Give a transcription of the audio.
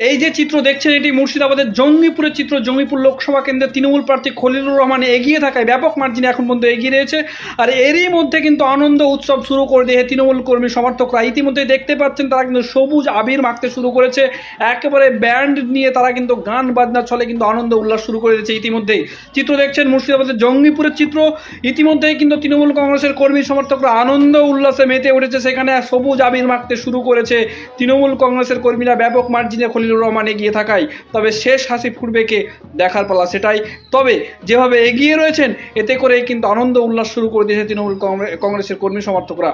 এই যে চিত্র দেখছেন, এটি মুর্শিদাবাদের জঙ্গিপুরের চিত্র। জঙ্গিপুর লোকসভা কেন্দ্রের তৃণমূল প্রার্থী খলিলুর রহমান এগিয়ে থাকায় ব্যাপক মার্জিনে এখন পর্যন্ত এগিয়ে রয়েছে। আর এরই মধ্যে কিন্তু আনন্দ উৎসব শুরু করে দিয়ে তৃণমূল কর্মী সমর্থকরা ইতিমধ্যে দেখতে পাচ্ছেন, তারা কিন্তু সবুজ আবির মাখতে শুরু করেছে। একেবারে ব্যান্ড নিয়ে তারা কিন্তু গান বাজনার ছলে কিন্তু আনন্দ উল্লাস শুরু করে দিয়েছে ইতিমধ্যেই। চিত্র দেখছেন, মুর্শিদাবাদের জঙ্গিপুরের চিত্র। ইতিমধ্যেই কিন্তু তৃণমূল কংগ্রেসের কর্মী সমর্থকরা আনন্দ উল্লাসে মেতে উঠেছে। সেখানে সবুজ আবির মাখতে শুরু করেছে তৃণমূল কংগ্রেসের কর্মীরা। ব্যাপক মার্জিনে খলিলুর রহমান এগিয়ে থাকায়, তবে শেষ হাসি ফুটবেকে দেখার পালা সেটাই। তবে যেভাবে এগিয়ে রয়েছেন, এতে করে কিন্তু আনন্দ উল্লাস শুরু করে দিয়েছে তৃণমূল কংগ্রেসের কর্মী সমর্থকরা।